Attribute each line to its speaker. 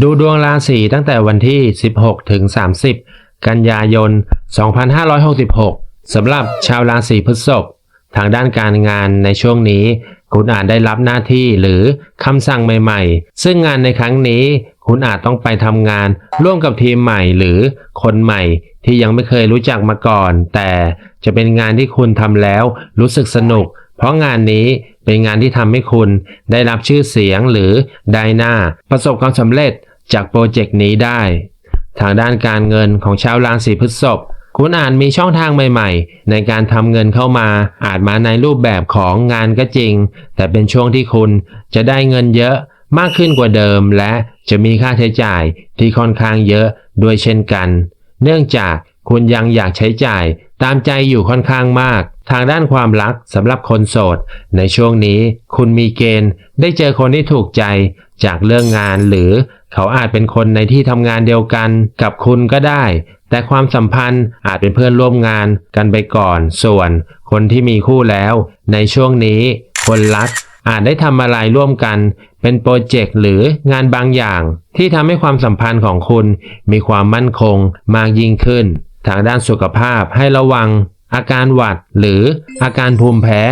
Speaker 1: ดูดวงราศีตั้งแต่วันที่ 16 ถึง 30 กันยายน 2566 สำหรับชาวราศีพฤษภทางด้านการงานในช่วงนี้ คุณอาจได้รับหน้าที่หรือคำสั่งใหม่ๆ ซึ่งงานในครั้งนี้คุณอาจต้องไปทำงานร่วมกับทีมใหม่หรือคนใหม่ที่ยังไม่เคยรู้จักมาก่อน แต่จะเป็นงานที่คุณทำแล้วรู้สึกสนุก เพราะงานนี้ เป็นงานที่ทำให้คุณได้รับชื่อเสียงหรือได้หน้า ประสบความสำเร็จจากโปรเจกต์นี้ได้ ทางด้านการเงินของชาวราศีพฤษภคุณอาจมีช่องทางใหม่ๆ ในการทำเงินเข้ามา อาจมาในรูปแบบของงานก็จริง แต่เป็นช่วงที่คุณจะได้เงินเยอะมากขึ้นกว่าเดิม และจะมีค่าใช้จ่ายที่ค่อนข้างเยอะด้วยเช่นกัน เนื่องจากคุณยังอยากใช้จ่าย ตามใจอยู่ค่อนข้างมาก ทางด้านความรักสำหรับคนโสด ในช่วงนี้คุณมีเกณฑ์ ได้เจอคนที่ถูกใจจากเรื่องงานหรือเขาอาจเป็นคนในที่ทำงานเดียวกันกับคุณก็ได้ แต่ความสัมพันธ์อาจเป็นเพื่อนร่วมงานกันไปก่อน ส่วนคนที่มีคู่แล้ว ในช่วงนี้ คนรักอาจได้ทำอะไรร่วมกัน เป็นโปรเจกต์หรืองานบางอย่าง ที่ทำให้ความสัมพันธ์ของคุณมีความมั่นคงมากยิ่งขึ้น ทางด้านสุขภาพให้ระวัง อาการหวัดหรืออาการภูมิแพ้